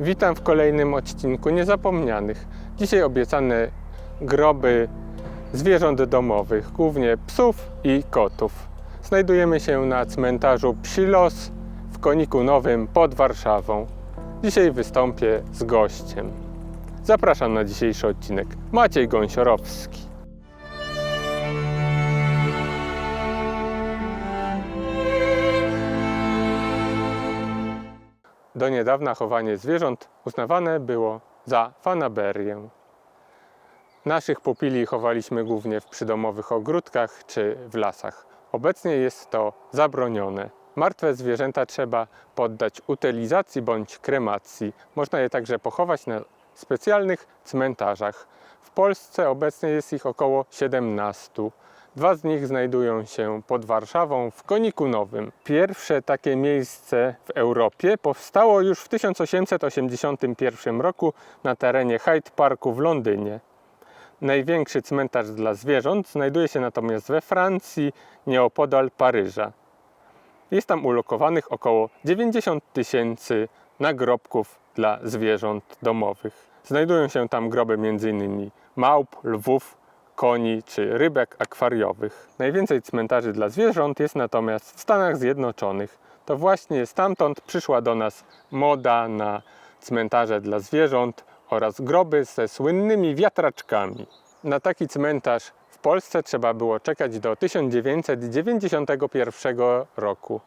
Witam w kolejnym odcinku Niezapomnianych. Dzisiaj obiecane groby zwierząt domowych, głównie psów i kotów. Znajdujemy się na cmentarzu Psi Los w Koniku Nowym pod Warszawą. Dzisiaj wystąpię z gościem. Zapraszam na dzisiejszy odcinek. Maciej Gąsiorowski. Do niedawna chowanie zwierząt uznawane było za fanaberię. Naszych pupili chowaliśmy głównie w przydomowych ogródkach czy w lasach. Obecnie jest to zabronione. Martwe zwierzęta trzeba poddać utylizacji bądź kremacji. Można je także pochować na specjalnych cmentarzach. W Polsce obecnie jest ich około 17. Dwa z nich znajdują się pod Warszawą w Koniku Nowym. Pierwsze takie miejsce w Europie powstało już w 1881 roku na terenie Hyde Parku w Londynie. Największy cmentarz dla zwierząt znajduje się natomiast we Francji, nieopodal Paryża. Jest tam ulokowanych około 90 tysięcy nagrobków dla zwierząt domowych. Znajdują się tam groby m.in. małp, lwów, koni czy rybek akwariowych. Najwięcej cmentarzy dla zwierząt jest natomiast w Stanach Zjednoczonych. To właśnie stamtąd przyszła do nas moda na cmentarze dla zwierząt oraz groby ze słynnymi wiatraczkami. Na taki cmentarz w Polsce trzeba było czekać do 1991 roku.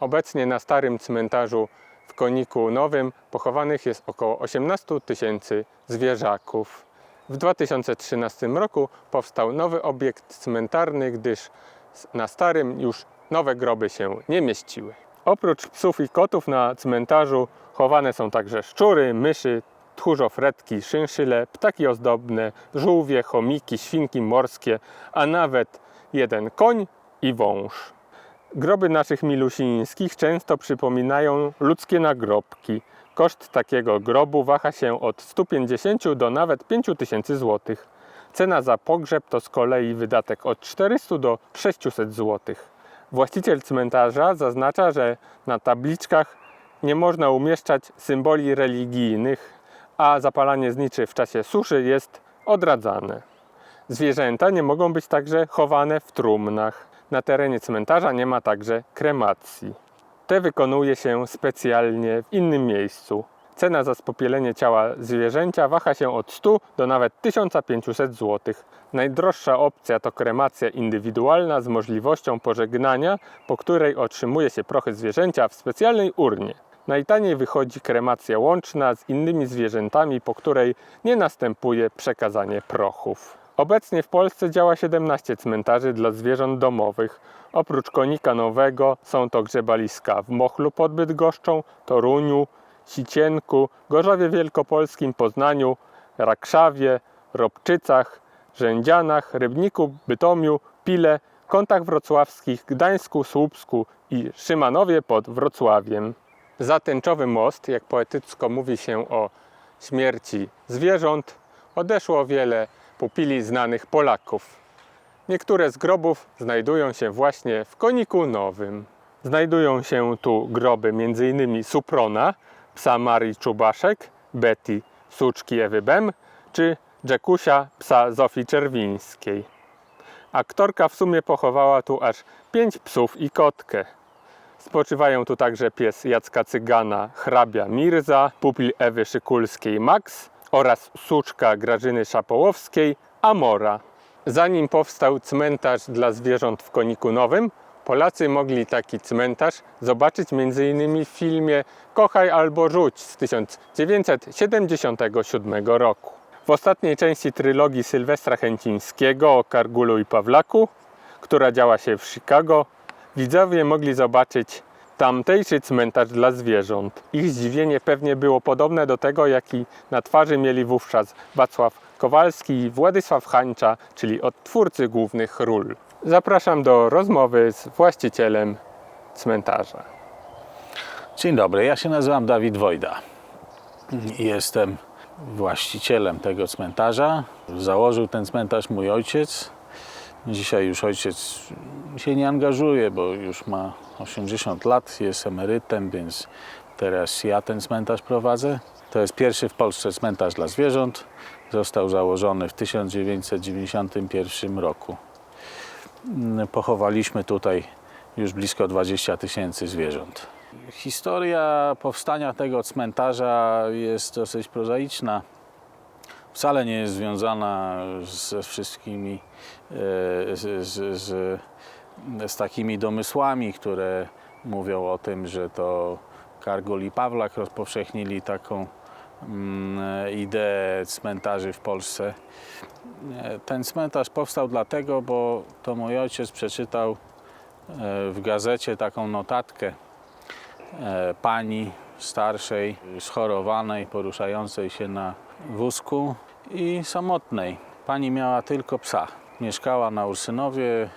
Obecnie na starym cmentarzu w Koniku Nowym pochowanych jest około 18 tysięcy zwierzaków. W 2013 roku powstał nowy obiekt cmentarny, gdyż na starym już nowe groby się nie mieściły. Oprócz psów i kotów na cmentarzu chowane są także szczury, myszy, tchórzofretki, szynszyle, ptaki ozdobne, żółwie, chomiki, świnki morskie, a nawet jeden koń i wąż. Groby naszych milusińskich często przypominają ludzkie nagrobki. Koszt takiego grobu waha się od 150 do nawet 5000 zł. Cena za pogrzeb to z kolei wydatek od 400 do 600 zł. Właściciel cmentarza zaznacza, że na tabliczkach nie można umieszczać symboli religijnych, a zapalanie zniczy w czasie suszy jest odradzane. Zwierzęta nie mogą być także chowane w trumnach. Na terenie cmentarza nie ma także kremacji. Te wykonuje się specjalnie w innym miejscu. Cena za spopielenie ciała zwierzęcia waha się od 100 do nawet 1500 zł. Najdroższa opcja to kremacja indywidualna z możliwością pożegnania, po której otrzymuje się prochy zwierzęcia w specjalnej urnie. Najtaniej wychodzi kremacja łączna z innymi zwierzętami, po której nie następuje przekazanie prochów. Obecnie w Polsce działa 17 cmentarzy dla zwierząt domowych. Oprócz Konika Nowego są to grzebaliska w Mochlu pod Bydgoszczą, Toruniu, Sicienku, Gorzowie Wielkopolskim, Poznaniu, Rakszawie, Robczycach, Rzędzianach, Rybniku, Bytomiu, Pile, Kątach Wrocławskich, Gdańsku, Słupsku i Szymanowie pod Wrocławiem. Za tęczowy most, jak poetycko mówi się o śmierci zwierząt, odeszło wiele pupili znanych Polaków. Niektóre z grobów znajdują się właśnie w Koniku Nowym. Znajdują się tu groby m.in. Suprona, psa Marii Czubaszek, Betty, suczki Ewy Bem, czy Jackusia, psa Zofii Czerwińskiej. Aktorka w sumie pochowała tu aż pięć psów i kotkę. Spoczywają tu także pies Jacka Cygana, hrabia Mirza, pupil Ewy Szykulskiej Max oraz suczka Grażyny Szapołowskiej Amora. Zanim powstał cmentarz dla zwierząt w Koniku Nowym, Polacy mogli taki cmentarz zobaczyć m.in. w filmie Kochaj albo rzuć z 1977 roku. W ostatniej części trylogii Sylwestra Chęcińskiego o Kargulu i Pawlaku, która działa się w Chicago, widzowie mogli zobaczyć tamtejszy cmentarz dla zwierząt. Ich zdziwienie pewnie było podobne do tego, jaki na twarzy mieli wówczas Wacław Kowalski i Władysław Hańcza, czyli odtwórcy głównych ról. Zapraszam do rozmowy z właścicielem cmentarza. Dzień dobry, ja się nazywam Dawid Wojda. Jestem właścicielem tego cmentarza. Założył ten cmentarz mój ojciec. Dzisiaj już ojciec się nie angażuje, bo już ma 80 lat, jest emerytem, więc Teraz ja ten cmentarz prowadzę. To jest pierwszy w Polsce cmentarz dla zwierząt. Został założony w 1991 roku. Mm, Pochowaliśmy tutaj już blisko 20 tysięcy zwierząt. Historia powstania tego cmentarza jest dosyć prozaiczna. Wcale nie jest związana ze wszystkimi, e, z, z, z, z takimi domysłami, które mówią o tym, że to Kargul i Pawlak rozpowszechnili taką mm, ideę cmentarzy w Polsce. E, Ten cmentarz powstał dlatego, bo to mój ojciec przeczytał e, w gazecie taką notatkę pani starszej, schorowanej, poruszającej się na wózku i samotnej. Pani miała tylko psa. Mieszkała na Ursynowie,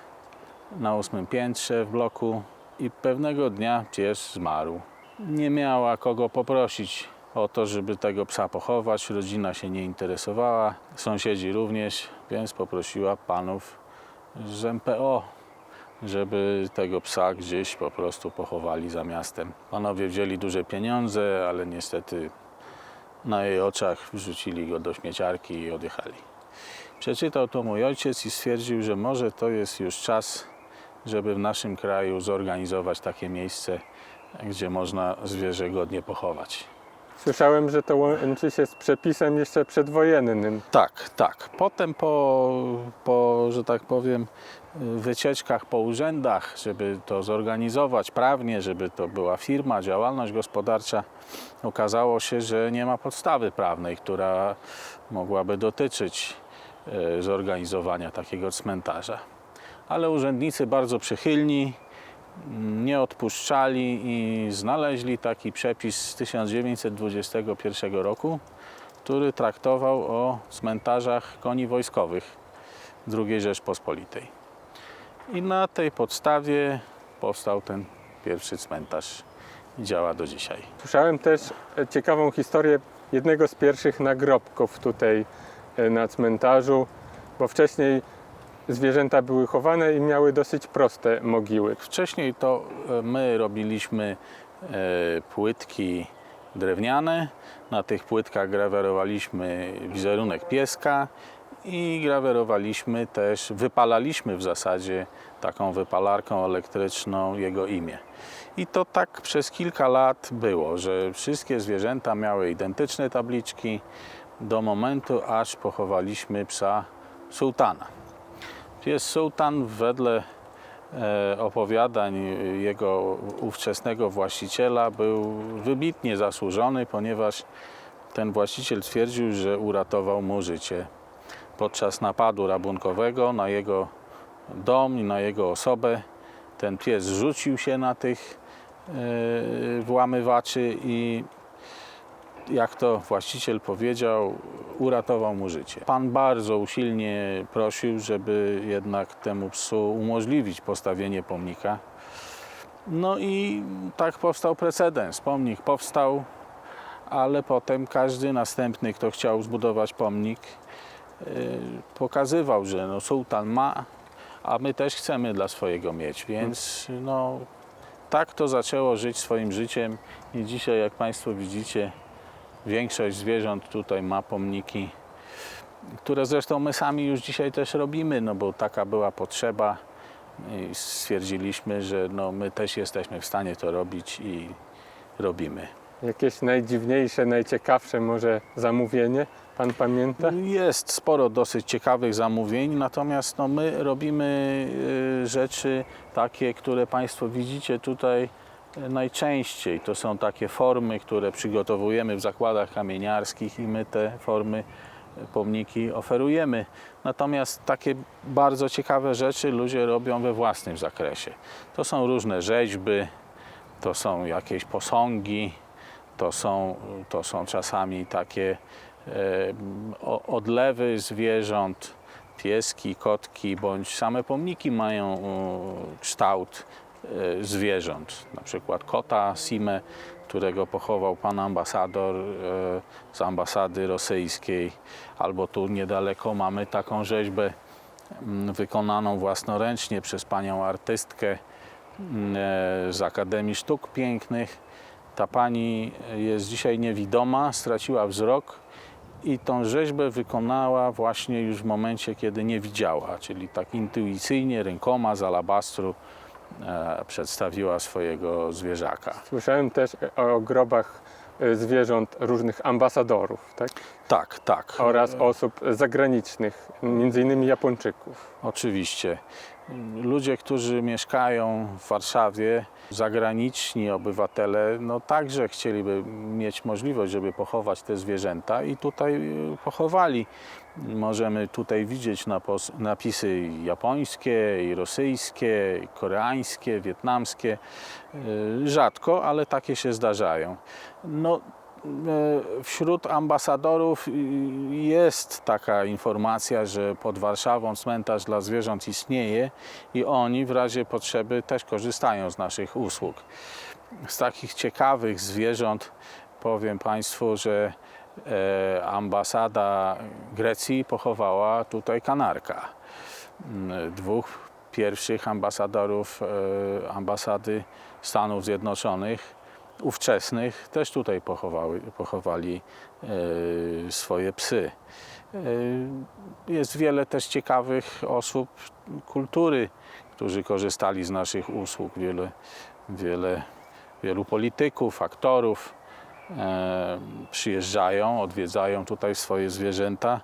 na ósmym piętrze w bloku i pewnego dnia pies zmarł. Nie miała kogo poprosić o to, żeby tego psa pochować. Rodzina się nie interesowała, sąsiedzi również, więc poprosiła panów z MPO, żeby tego psa gdzieś po prostu pochowali za miastem. Panowie wzięli duże pieniądze, ale niestety na jej oczach wrzucili go do śmieciarki i odjechali. Przeczytał to mój ojciec i stwierdził, że może to jest już czas, żeby w naszym kraju zorganizować takie miejsce, gdzie można zwierzę godnie pochować. Słyszałem, że to łączy się z przepisem jeszcze przedwojennym. Tak, tak. Potem po, po, że tak powiem, wycieczkach po urzędach, żeby to zorganizować prawnie, żeby to była firma, działalność gospodarcza, okazało się, że nie ma podstawy prawnej, która mogłaby dotyczyć e, zorganizowania takiego cmentarza. Ale urzędnicy bardzo przychylni, nie odpuszczali i znaleźli taki przepis z 1921 roku, który traktował o cmentarzach koni wojskowych II Rzeczpospolitej. I na tej podstawie powstał ten pierwszy cmentarz i działa do dzisiaj. Słyszałem też ciekawą historię jednego z pierwszych nagrobków tutaj e, na cmentarzu, bo wcześniej zwierzęta były chowane i miały dosyć proste mogiły. Wcześniej to e, my robiliśmy e, płytki drewniane. Na tych płytkach grawerowaliśmy wizerunek pieska i grawerowaliśmy też, wypalaliśmy w zasadzie taką wypalarką elektryczną jego imię. I to tak przez kilka lat było, że wszystkie zwierzęta miały identyczne tabliczki do momentu, aż pochowaliśmy psa sułtana. Pies sułtan wedle e, opowiadań jego ówczesnego właściciela był wybitnie zasłużony, ponieważ ten właściciel twierdził, że uratował mu życie. Podczas napadu rabunkowego na jego dom i na jego osobę ten pies rzucił się na tych e, włamywaczy i jak to właściciel powiedział, uratował mu życie. Pan bardzo usilnie prosił, żeby jednak temu psu umożliwić postawienie pomnika. No i tak powstał precedens. Pomnik powstał, ale potem każdy następny, kto chciał zbudować pomnik, yy, pokazywał, że no, sułtan ma, a my też chcemy dla swojego mieć, więc no, tak to zaczęło żyć swoim życiem i dzisiaj, jak Państwo widzicie, Większość zwierząt tutaj ma pomniki, które zresztą my sami już dzisiaj też robimy, no bo taka była potrzeba i stwierdziliśmy, że no my też jesteśmy w stanie to robić i robimy. Jakieś najdziwniejsze, najciekawsze może zamówienie? Pan pamięta? Jest sporo dosyć ciekawych zamówień, natomiast no my robimy y, rzeczy takie, które Państwo widzicie tutaj najczęściej. To są takie formy, które przygotowujemy w zakładach kamieniarskich i my te formy, y, pomniki oferujemy. Natomiast takie bardzo ciekawe rzeczy ludzie robią we własnym zakresie. To są różne rzeźby, to są jakieś posągi, to są, to są czasami takie e, odlewy zwierząt, pieski, kotki, bądź same pomniki mają e, kształt e, zwierząt. Na przykład kota Simę, którego pochował pan ambasador e, z ambasady rosyjskiej, albo tu niedaleko mamy taką rzeźbę mm, wykonaną własnoręcznie przez panią artystkę mm, e, z Akademii Sztuk Pięknych. Ta pani jest dzisiaj niewidoma, straciła wzrok i tą rzeźbę wykonała właśnie już w momencie, kiedy nie widziała, czyli tak intuicyjnie, rękoma z alabastru e, przedstawiła swojego zwierzaka. Słyszałem też o grobach e, zwierząt różnych ambasadorów, tak? Tak, tak. Oraz osób zagranicznych, między innymi Japończyków. Oczywiście. Ludzie, którzy mieszkają w Warszawie, zagraniczni obywatele, no także chcieliby mieć możliwość, żeby pochować te zwierzęta i tutaj y, pochowali. Możemy tutaj widzieć napisy japońskie, i rosyjskie, i koreańskie, wietnamskie. Y, Rzadko, ale takie się zdarzają. No, Wśród ambasadorów jest taka informacja, że pod Warszawą cmentarz dla zwierząt istnieje i oni w razie potrzeby też korzystają z naszych usług. Z takich ciekawych zwierząt powiem Państwu, że e, ambasada Grecji pochowała tutaj kanarka. Mm, Dwóch pierwszych ambasadorów e, ambasady Stanów Zjednoczonych ówczesnych też tutaj pochowały, pochowali e, swoje psy. E, jest wiele też ciekawych osób kultury, którzy korzystali z naszych usług. Wiele, wiele, wielu polityków, aktorów e, przyjeżdżają, odwiedzają tutaj swoje zwierzęta,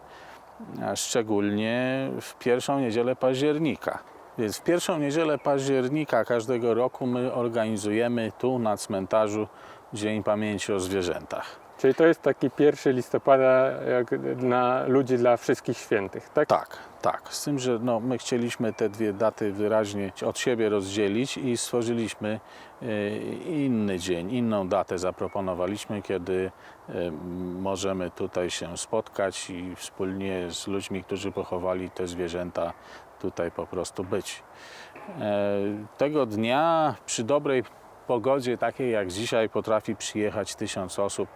szczególnie w pierwszą niedzielę października. Więc w pierwszą niedzielę października każdego roku my organizujemy tu na cmentarzu Dzień Pamięci o Zwierzętach. Czyli to jest taki 1 listopada jak dla ludzi, dla wszystkich świętych, tak? Tak, tak. Z tym, że no, my chcieliśmy te dwie daty wyraźnie od siebie rozdzielić i stworzyliśmy e, inny dzień, inną datę zaproponowaliśmy, kiedy e, możemy tutaj się spotkać i wspólnie z ludźmi, którzy pochowali te zwierzęta, tutaj po prostu być. E, Tego dnia przy dobrej pogodzie, takiej jak dzisiaj, potrafi przyjechać tysiąc osób.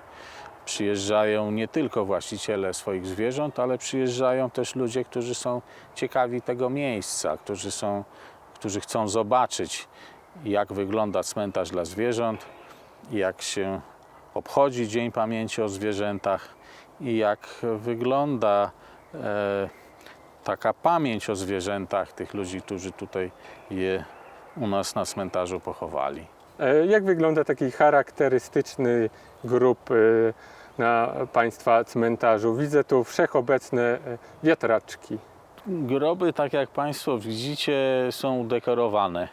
Przyjeżdżają nie tylko właściciele swoich zwierząt, ale przyjeżdżają też ludzie, którzy są ciekawi tego miejsca, którzy, są, którzy chcą zobaczyć, jak wygląda cmentarz dla zwierząt, jak się obchodzi Dzień Pamięci o Zwierzętach i jak wygląda e, taka pamięć o zwierzętach tych ludzi, którzy tutaj je u nas na cmentarzu pochowali. E, Jak wygląda taki charakterystyczny grób e, na Państwa cmentarzu? Widzę tu wszechobecne e, wiatraczki. Groby, tak jak Państwo widzicie, są udekorowane.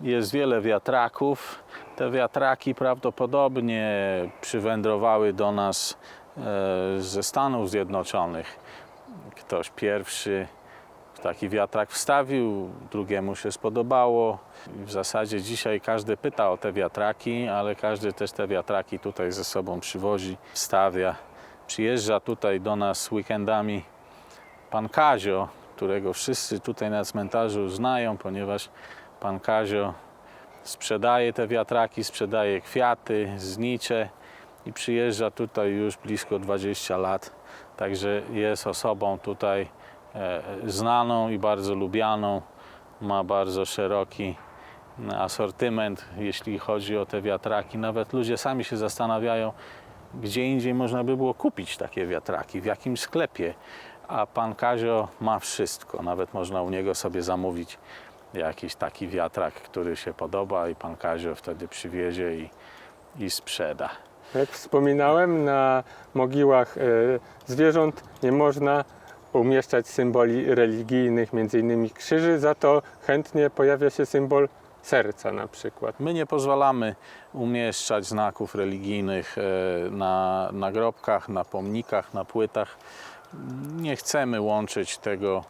Jest wiele wiatraków. Te wiatraki prawdopodobnie przywędrowały do nas ze Stanów Zjednoczonych. Ktoś pierwszy taki wiatrak wstawił, drugiemu się spodobało. W zasadzie dzisiaj każdy pyta o te wiatraki, ale każdy też te wiatraki tutaj ze sobą przywozi, stawia. Przyjeżdża tutaj do nas weekendami pan Kazio, którego wszyscy tutaj na cmentarzu znają, ponieważ pan Kazio sprzedaje te wiatraki, sprzedaje kwiaty, znicze i przyjeżdża tutaj już blisko 20 lat. Także jest osobą tutaj znaną i bardzo lubianą. Ma bardzo szeroki asortyment, jeśli chodzi o te wiatraki. Nawet ludzie sami się zastanawiają, gdzie indziej można by było kupić takie wiatraki, w jakim sklepie. A pan Kazio ma wszystko. Nawet można u niego sobie zamówić jakiś taki wiatrak, który się podoba i pan Kazio wtedy przywiezie i, i sprzeda. Jak wspominałem, na mogiłach e, zwierząt nie można umieszczać symboli religijnych, m.in. krzyży, za to chętnie pojawia się symbol serca na przykład. My nie pozwalamy umieszczać znaków religijnych e, na nagrobkach, na pomnikach, na płytach. Nie chcemy łączyć tego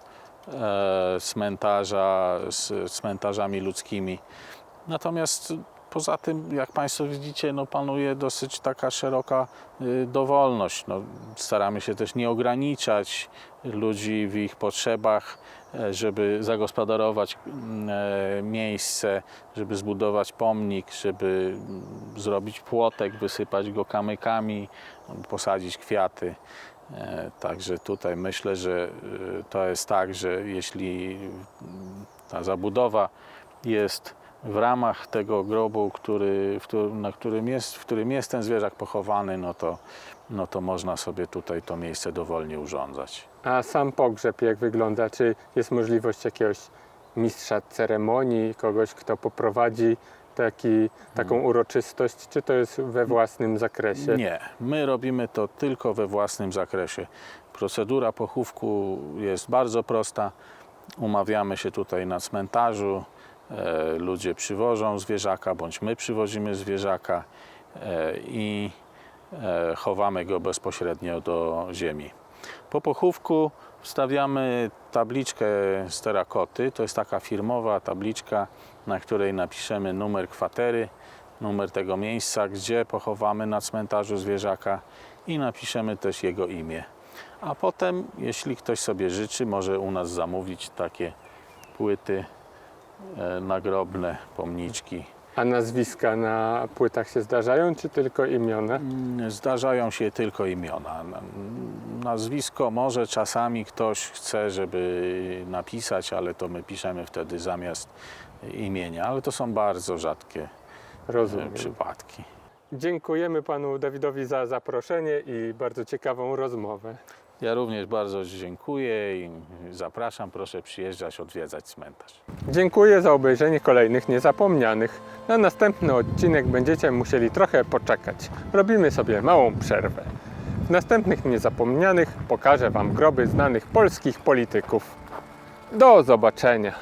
e, cmentarza z cmentarzami ludzkimi. Natomiast poza tym, jak Państwo widzicie, no, panuje dosyć taka szeroka y, dowolność. No, staramy się też nie ograniczać ludzi w ich potrzebach, e, żeby zagospodarować mm, e, miejsce, żeby zbudować pomnik, żeby mm, zrobić płotek, wysypać go kamykami, posadzić kwiaty. E, Także tutaj myślę, że y, to jest tak, że jeśli mm, ta zabudowa jest w ramach tego grobu, który, w którym, na którym jest, w którym jest ten zwierzak pochowany, no to, no to można sobie tutaj to miejsce dowolnie urządzać. A sam pogrzeb jak wygląda? Czy jest możliwość jakiegoś mistrza ceremonii, kogoś, kto poprowadzi taki, taką uroczystość, czy to jest we własnym zakresie? Nie, my robimy to tylko we własnym zakresie. Procedura pochówku jest bardzo prosta. Umawiamy się tutaj na cmentarzu. E, ludzie przywożą zwierzaka, bądź my przywozimy zwierzaka e, i e, chowamy go bezpośrednio do ziemi. Po pochówku wstawiamy tabliczkę z terakoty. To jest taka firmowa tabliczka, na której napiszemy numer kwatery, numer tego miejsca, gdzie pochowamy na cmentarzu zwierzaka i napiszemy też jego imię. A potem, jeśli ktoś sobie życzy, może u nas zamówić takie płyty nagrobne, pomniczki. A nazwiska na płytach się zdarzają, czy tylko imiona? Mm, Zdarzają się tylko imiona. Nazwisko może czasami ktoś chce, żeby napisać, ale to my piszemy wtedy zamiast imienia, ale to są bardzo rzadkie e, Rozumiem. przypadki. Dziękujemy panu Dawidowi za zaproszenie i bardzo ciekawą rozmowę. Ja również bardzo dziękuję i zapraszam, proszę przyjeżdżać, odwiedzać cmentarz. Dziękuję za obejrzenie kolejnych niezapomnianych. Na następny odcinek będziecie musieli trochę poczekać. Robimy sobie małą przerwę. W następnych niezapomnianych pokażę Wam groby znanych polskich polityków. Do zobaczenia.